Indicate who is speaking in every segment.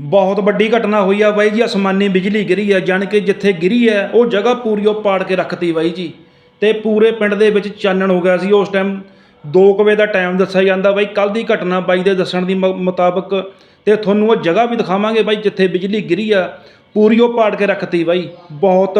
Speaker 1: ਬਹੁਤ ਵੱਡੀ ਘਟਨਾ ਹੋਈ ਆ ਬਾਈ ਜੀ, ਅਸਮਾਨੀ ਬਿਜਲੀ ਗਿਰੀ ਆ, ਜਾਣ ਕੇ ਜਿੱਥੇ ਗਿਰੀ ਹੈ ਉਹ ਜਗ੍ਹਾ ਪੂਰੀ ਉਹ ਪਾੜ ਕੇ ਰੱਖਤੀ ਬਾਈ ਜੀ। ਤੇ ਪੂਰੇ ਪਿੰਡ ਦੇ ਵਿੱਚ ਚਾਨਣ ਹੋ ਗਿਆ ਸੀ, ਉਸ ਟਾਈਮ 2 ਵਜੇ ਦਾ ਟਾਈਮ ਦੱਸਿਆ ਜਾਂਦਾ ਬਾਈ ਕੱਲ ਦੀ ਘਟਨਾ ਬਾਈ ਦੇ ਦੱਸਣ ਦੀ ਮ- ਮੁਤਾਬਕ ਤੇ ਤੁਹਾਨੂੰ ਉਹ ਜਗ੍ਹਾ ਵੀ ਦਿਖਾਵਾਂਗੇ ਬਾਈ, ਜਿੱਥੇ ਬਿਜਲੀ ਗਿਰੀ ਆ, ਪੂਰੀ ਉਹ ਪਾੜ ਕੇ ਰੱਖਤੀ ਬਾਈ। ਬਹੁਤ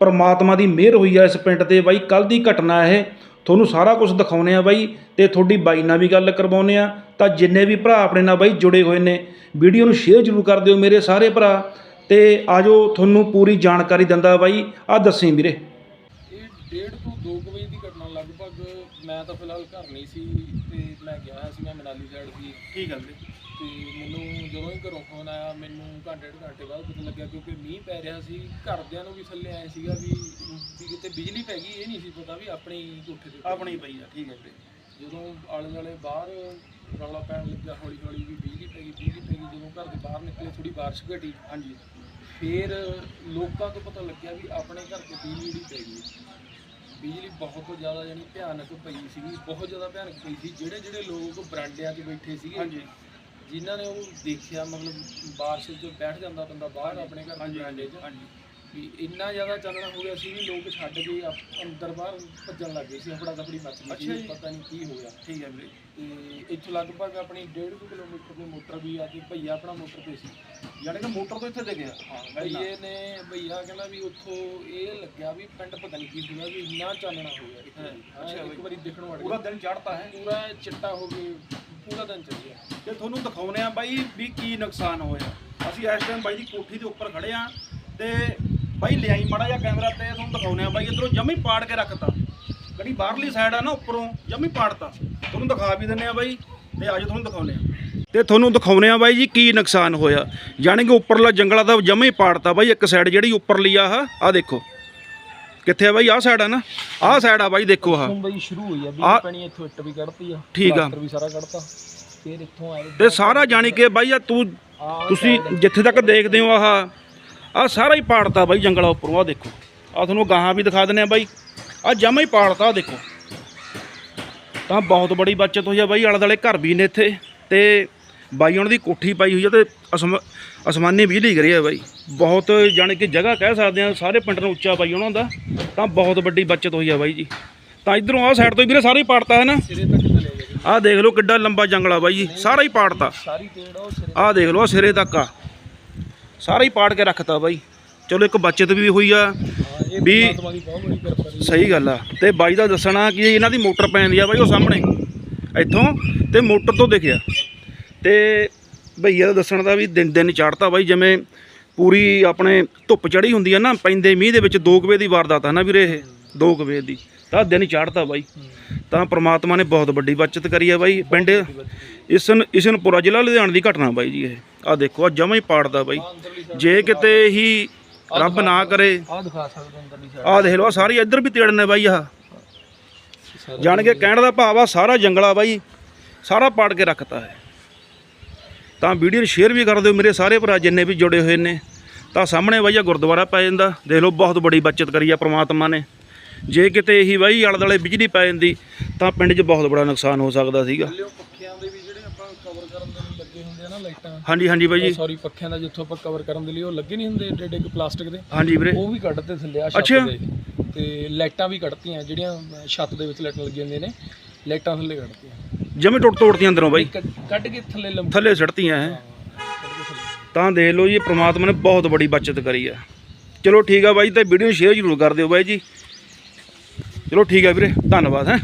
Speaker 1: ਪਰਮਾਤਮਾ ਦੀ ਮਿਹਰ ਹੋਈ ਆ ਇਸ ਪਿੰਡ ਤੇ ਬਾਈ ਕੱਲ ਦੀ ਘਟਨਾ ਇਹ ਤੁਹਾਨੂੰ ਸਾਰਾ ਕੁਝ ਦਿਖਾਉਨੇ ਆ ਬਾਈ ਤੇ ਤੁਹਾਡੀ ਬਾਈ ਨਾਲ ਵੀ ਗੱਲ ਕਰਵਾਉਨੇ ਆ। ਤਾਂ ਜਿੰਨੇ ਵੀ ਭਰਾ ਆਪਣੇ ਨਾਲ ਬਾਈ ਜੁੜੇ ਹੋਏ ਨੇ, ਵੀਡੀਓ ਨੂੰ ਸ਼ੇਅਰ ਜ਼ਰੂਰ ਕਰ ਦਿਓ ਮੇਰੇ ਸਾਰੇ ਭਰਾ। ਤੇ ਆਜੋ ਤੁਹਾਨੂੰ ਪੂਰੀ ਜਾਣਕਾਰੀ ਦਿੰਦਾ ਬਾਈ। ਆ ਦੱਸੀ ਵੀਰੇ।
Speaker 2: ਇਹ ਡੇਢ ਤੋਂ 2 ਵਜੇ ਦੀ ਘਟਨਾ, ਲਗਭਗ ਮੈਂ ਤਾਂ ਫਿਲਹਾਲ ਘਰ ਨਹੀਂ ਸੀ ਤੇ ਮੈਂ ਗਿਆ ਹੋਇਆ ਸੀ ਮੈਂ ਮਨਾਲੀ ਸਾਈਡ ਸੀ।
Speaker 1: ਕੀ ਗੱਲ
Speaker 2: ਤੇ ਮੈਨੂੰ ਜਦੋਂ ਹੀ ਘਰੋਂ ਫੋਨ ਆਇਆ ਮੈਨੂੰ ਘੰਟੇ ਡੇਢ ਘੰਟੇ ਬਾਅਦ ਪਤਾ ਲੱਗਿਆ ਕਿਉਂਕਿ ਮੀਂਹ ਪੈ ਰਿਹਾ ਸੀ ਘਰਦਿਆਂ ਨੂੰ ਵੀ ਥੱਲੇ ਆਏ ਸੀਗਾ ਵੀ ਵੀ ਕਿਤੇ ਬਿਜਲੀ ਪੈ ਗਈ ਇਹ ਨਹੀਂ ਸੀ ਪਤਾ ਵੀ ਆਪਣੀ ਕੋਠੇ ਦੇ ਉੱਤੇ।
Speaker 1: ਪਈ ਆ ਠੀਕ ਹੈ ਵੀਰੇ
Speaker 2: ਜਦੋਂ ਆਲੇ ਦੁਆਲੇ ਬਾਹਰ ਰੌਲਾ ਪੈਣ ਲੱਗਾ ਹੌਲੀ ਹੌਲੀ ਵੀ ਬਿਜਲੀ ਪੈ ਗਈ ਬਿਜਲੀ ਪੈ ਗਈ ਜਦੋਂ ਘਰ ਦੇ ਬਾਹਰ ਨਿਕਲੇ ਥੋੜੀ ਬਾਰਿਸ਼ ਘਟੀ।
Speaker 1: ਹਾਂਜੀ।
Speaker 2: ਫਿਰ ਲੋਕਾਂ ਤੋਂ ਪਤਾ ਲੱਗਿਆ ਵੀ ਆਪਣੇ ਘਰ ਤੇ ਬਿਜਲੀ ਜਿਹੜੀ ਪੈ ਗਈ। ਬਿਜਲੀ ਬਹੁਤ ਜ਼ਿਆਦਾ ਯਾਨੀ ਭਿਆਨਕ ਪਈ ਸੀਗੀ ਬਹੁਤ ਜ਼ਿਆਦਾ ਭਿਆਨਕ ਪਈ ਸੀ। ਜਿਹੜੇ ਜਿਹੜੇ ਲੋਕ ਬਰਾਂਡਿਆਂ 'ਚ ਬੈਠੇ ਸੀਗੇ
Speaker 1: ਹਾਂਜੀ।
Speaker 2: ਜਿਨ੍ਹਾਂ ਨੇ ਉਹ ਦੇਖਿਆ ਮਤਲਬ ਬਾਰਿਸ਼ 'ਚ ਬੈਠ ਜਾਂਦਾ ਬੰਦਾ ਬਾਹਰ ਆਪਣੇ ਘਰ ਦੇ ਬਰਾਂਡੇ 'ਚ।
Speaker 1: ਹਾਂਜੀ।
Speaker 2: ਵੀ ਇੰਨਾ ਜ਼ਿਆਦਾ ਚਾਨਣਾ ਹੋ ਗਿਆ ਸੀ ਵੀ ਲੋਕ ਛੱਡ ਕੇ ਆਪ- ਅੰਦਰ ਬਾਹਰ ਭੱਜਣ ਲੱਗ ਗਏ ਸੀ ਹਫੜਾ ਦਫੜੀ ਮੱਚ ਗਈ
Speaker 1: ਅੱਛਾ
Speaker 2: ਸੀ। ਪਤਾ ਨਹੀਂ ਕੀ ਹੋਇਆ
Speaker 1: ਠੀਕ ਹੈ ਵੀਰੇ।
Speaker 2: ਤੇ ਇੱਥੋਂ ਲਗਭਗ ਆਪਣੀ 1.5 ਕਿਲੋਮੀਟਰ ਦੀ ਮੋਟਰ ਵੀ ਆ ਤੇ ਭਈਆ ਆਪਣਾ ਮੋਟਰ ਤੇ ਸੀ।
Speaker 1: ਯਾਨੀ ਕਿ ਮੋਟਰ ਤੋਂ ਇੱਥੇ ਦੇ ਗਿਆ।
Speaker 2: ਹਾਂ ਭਈਏ ਨੇ ਭਈਆ ਕਹਿੰਦਾ ਵੀ ਉੱਥੋਂ ਇਹ ਲੱਗਿਆ ਵੀ ਪਿੰਡ ਪਤਾ ਨਹੀਂ ਕੀ ਹੋਇਆ ਵੀ ਇੰਨਾ ਚਾਨਣਾ ਹੋ ਗਿਆ ਇੱਕ ਵਾਰੀ
Speaker 1: ਅੱਛਾ
Speaker 2: ਹਾਂ,
Speaker 1: ਬਈ।
Speaker 2: ਇੱਕ ਵਾਰੀ ਦੇਖਣ ਵੜ
Speaker 1: ਪੂਰਾ
Speaker 2: ਗਿਆ
Speaker 1: ਦਿਨ ਚੜ੍ਹਤਾ ਹੈ।
Speaker 2: ਪੂਰਾ ਚਿੱਟਾ ਹੋ ਕੇ ਪੂਰਾ ਦਿਨ ਚੱਲ ਗਿਆ।
Speaker 1: ਤੇ ਤੁਹਾਨੂੰ ਦਿਖਾਉਨੇ ਆ ਬਾਈ ਵੀ ਕੀ ਨੁਕਸਾਨ ਹੋਇਆ। ਅਸੀਂ ਇਸ ਟਾਈਮ ਬਾਈ ਦੀ ਕੋਠੀ ਦੇ ਉੱਪਰ ਖੜੇ ਆ ਤੇ ਬਾਈ ਲਿਆਈ ਮਾੜਾ ਜਿਹਾ ਕੈਮਰਾ ਤੇ ਤੁਹਾਨੂੰ ਦਿਖਾਉਨੇ ਆ ਬਾਈ ਇਧਰੋਂ ਜਮੀ ਪਾੜ ਕੇ ਰੱਖਤਾ। ਜਿਹੜੀ ਬਾਹਰਲੀ ਸਾਈਡ ਆ ਨਾ ਉੱਪਰੋਂ ਜਮੀ ਪਾੜਤਾ। ਤੁਹਾਨੂੰ ਦਿਖਾ ਵੀ ਦਿੰਨੇ ਆ ਬਾਈ ਤੇ ਅੱਜ ਤੁਹਾਨੂੰ ਦਿਖਾਉਨੇ ਆ ਤੇ ਤੁਹਾਨੂੰ ਦਿਖਾਉਨੇ ਆ ਬਾਈ ਜੀ ਕੀ ਨੁਕਸਾਨ ਹੋਇਆ। ਜਾਣੀ ਕਿ ਉੱਪਰਲਾ ਜੰਗਲਾ ਦਾ ਜਮੀ ਪਾੜਤਾ ਬਾਈ ਇੱਕ ਸਾਈਡ ਜਿਹੜੀ ਉੱਪਰਲੀ ਆ ਆ ਆ ਦੇਖੋ। ਕਿੱਥੇ ਆ ਬਾਈ? ਆਹ ਸਾਈਡ ਆ ਨਾ? ਆਹ ਸਾਈਡ ਆ ਬਾਈ ਦੇਖੋ
Speaker 2: ਹੁਣ ਬਈ ਸ਼ੁਰੂ ਹੋਈ ਆ
Speaker 1: ਆ-
Speaker 2: ਵੀ ਪਾਣੀ ਇੱਥੋਂ ਇੱਟ ਵੀ ਕੱਢਤੀ ਆ
Speaker 1: ਠੀਕ ਆ।
Speaker 2: ਵੀ ਸਾਰਾ ਕੱਢਤਾ ਫਿਰ ਇੱਥੋਂ ਆਏ
Speaker 1: ਤੇ ਸਾਰਾ ਜਾਣੀ ਕਿ ਬਾਈ ਆ ਤੂੰ ਤੁਸੀਂ ਜਿੱਥੇ ਤੱਕ ਦੇਖਦੇ ਹੋ ਆਹ ਆ ਸਾਰਾ ਹੀ ਪਾੜਤਾ ਬਾਈ ਜੰਗਲਾ ਉੱਪਰੋਂ ਆ ਦੇਖੋ। ਆ ਤੁਹਾਨੂੰ ਗਾਹਾਂ ਵੀ ਦਿਖਾ ਦਿੰਦੇ ਆ ਬਾਈ। ਆ ਜਮਾ ਹੀ ਪਾੜਤਾ ਦੇਖੋ। ਤਾਂ ਬਹੁਤ ਬੜੀ ਬਚਤ ਹੋਈ ਆ ਬਾਈ ਆਲੇ ਦੁਆਲੇ ਘਰ ਵੀ ਨੇ ਇੱਥੇ। ਤੇ ਬਾਈ ਉਹਨਾਂ ਦੀ ਕੋਠੀ ਪਾਈ ਹੋਈ ਆ ਤੇ ਅਸਮ ਅਸਮਾਨੀ ਬਿਜਲੀ ਗਰੀ ਆ ਬਾਈ। ਬਹੁਤ ਜਾਣੀ ਕਿ ਜਗ੍ਹਾ ਕਹਿ ਸਕਦੇ ਆ ਸਾਰੇ ਪਿੰਡ ਨੂੰ ਉੱਚਾ ਬਾਈ ਉਹਨਾਂ ਦਾ। ਤਾਂ ਬਹੁਤ ਵੱਡੀ ਬਚਤ ਹੋਈ ਆ ਬਾਈ ਜੀ। ਤਾਂ ਇਧਰੋਂ ਆਹ ਸਾਈਡ ਤੋਂ ਵੀਰੇ ਸਾਰਾ ਹੀ ਪਾੜਤਾ ਹੈ ਨਾ। ਆਹ ਦੇਖ ਲਓ ਕਿੱਡਾ ਲੰਬਾ ਜੰਗਲਾ ਬਾਈ ਜੀ। ਸਾਰਾ ਹੀ ਪਾੜਤਾ। ਆਹ ਦੇਖ ਲਓ ਸਿਰੇ ਤੱਕ ਆ। ਸਾਰਾ ਹੀ ਪਾੜ ਕੇ ਰੱਖਤਾ ਬਾਈ। ਚਲੋ ਇੱਕ ਬਚਤ ਵੀ ਹੋਈ ਆ ਵੀ- ਸਹੀ ਗੱਲ ਆ। ਤੇ ਬਾਈ ਦਾ ਦੱਸਣਾ ਕਿ ਇਹਨਾਂ ਦੀ ਮੋਟਰ ਪੈਂਦੀ ਆ ਬਾਈ ਉਹ ਸਾਹਮਣੇ ਇੱਥੋਂ ਤੇ ਮੋਟਰ ਤੋਂ ਦਿਖਿਆ। ਤੇ ਭਈਆ ਦਾ ਦੱਸਣ ਦਾ ਵੀ ਦਿਨ ਦਿਨ ਚੜਤਾ ਬਾਈ ਜਿਵੇਂ ਪੂਰੀ ਆਪਣੇ ਧੁੱਪ ਚੜੀ ਹੁੰਦੀ ਆ ਨਾ ਪੈਂਦੇ ਮੀਂਹ ਦੇ ਵਿੱਚ 2 ਵਜੇ ਦੀ ਵਾਰਦਾਤ ਆ ਨਾ ਵੀਰੇ ਇਹ 2 ਵਜੇ ਦੀ। ਤਾਂ ਦਿਨ ਚੜਤਾ ਬਾਈ। ਤਾਂ ਪ੍ਰਮਾਤਮਾ ਨੇ ਬਹੁਤ ਵੱਡੀ ਬਚਤ ਕਰੀ ਆ ਬਾਈ। ਪਿੰਡ ਇਸਨ ਇਸਨਪੁਰਾ ਜ਼ਿਲ੍ਹਾ ਲੁਧਿਆਣਾ ਦੀ ਘਟਨਾ ਬਾਈ ਜੀ ਇਹ। ਆ ਦੇਖੋ ਆ ਜਮਾਂ ਹੀ ਪਾੜਦਾ ਬਾਈ। ਜੇ ਕਿਤੇ ਹੀ ਰੱਬ ਨਾ ਕਰੇ
Speaker 2: ਆਹ ਦਿਖਾ ਸਕਦੇ ਅੰਦਰਲੀ ਸਾਈਡ
Speaker 1: ਆਹ ਦੇਖ ਲਓ ਸਾਰੀ ਇੱਧਰ ਵੀ ਤੇੜ ਨੇ ਬਾਈ ਆਹ। ਜਾਣ ਕੇ ਕਹਿਣ ਦਾ ਭਾਵ ਆ ਸਾਰਾ ਜੰਗਲਾ ਬਾਈ ਸਾਰਾ ਪਾੜ ਕੇ ਰੱਖਤਾ ਹੈ। ਤਾਂ ਵੀਡੀਓ ਨੂੰ ਸ਼ੇਅਰ ਵੀ ਕਰ ਦਿਓ ਮੇਰੇ ਸਾਰੇ ਭਰਾ ਜਿੰਨੇ ਵੀ ਜੁੜੇ ਹੋਏ ਨੇ। ਤਾਂ ਸਾਹਮਣੇ ਬਾਈ ਆ ਗੁਰਦੁਆਰਾ ਪੈ ਜਾਂਦਾ। ਦੇਖ ਲਓ ਬਹੁਤ ਬੜੀ ਬਚਤ ਕਰੀ ਆ ਪ੍ਰਮਾਤਮਾ ਨੇ। ਜੇ ਕਿਤੇ ਇਹੀ ਬਾਈ ਆਲੇ ਦੁਆਲੇ ਬਿਜਲੀ ਪੈ ਜਾਂਦੀ ਤਾਂ ਪਿੰਡ 'ਚ ਬਹੁਤ ਬੜਾ ਨੁਕਸਾਨ ਹੋ ਸਕਦਾ ਸੀਗਾ
Speaker 2: ਥੱਲਿਓ ਪੱਖਿਆਂ ਦੇ ਵੀ ਜਿਹੜੇ ਆਪਾਂ ਕਵਰ ਕਰਨ ਦੇ ਲਈ ਲੱਗੇ ਲਾਈਟਾਂ
Speaker 1: ਹਾਂਜੀ ਹਾਂਜੀ ਬਾਈ ਜੀ।
Speaker 2: ਸੌਰੀ ਪੱਖਿਆਂ ਦਾ ਜਿੱਥੋਂ ਆਪਾਂ ਕਵਰ ਕਰਨ ਦੇ ਲਈ ਉਹ ਲੱਗੇ ਨਹੀਂ ਹੁੰਦੇ ਏਡੇ ਏਡੇ ਪਲਾਸਟਿਕ ਦੇ।
Speaker 1: ਹਾਂਜੀ ਵੀਰੇ।
Speaker 2: ਉਹ ਵੀ ਕੱਢਤੇ ਥੱਲੇ ਆ ਛੱਤ
Speaker 1: ਅੱਛਾ।
Speaker 2: ਦੇ। ਤੇ ਲਾਈਟਾਂ ਵੀ ਕੱਢਤੀਆਂ ਜਿਹੜੀਆਂ ਛੱਤ ਦੇ ਵਿੱਚ ਲਾਈਟਾਂ ਲੱਗੀਆਂ ਹੁੰਦੀਆਂ ਨੇ ਲਾਈਟਾਂ ਥੱਲੇ ਕੱਢਤੀਆਂ।
Speaker 1: ਜਿਵੇਂ ਟੁੱਟ ਤੋੜਤੀਆਂ ਅੰਦਰੋਂ ਬਾਈ।
Speaker 2: ਕੱਢ- ਕੱਢ ਕੇ ਥੱਲੇ ਲੰਮ
Speaker 1: ਥੱਲੇ ਸੜਤੀਆਂ ਹੈ। ਤਾਂ ਦੇਖ ਲਓ ਜੀ ਪ੍ਰਮਾਤਮਾ ਨੇ ਬਹੁਤ ਬੜੀ ਬਚਤ ਕਰੀ ਆ। ਚਲੋ ਠੀਕ ਆ ਬਾਈ ਤੇ ਵੀਡੀਓ ਸ਼ੇਅਰ ਜ਼ਰੂਰ ਕਰ ਦਿਓ ਬਾਈ ਜੀ। ਚਲੋ ਠੀਕ ਆ ਵੀਰੇ ਧੰਨਵਾਦ ਹੈ।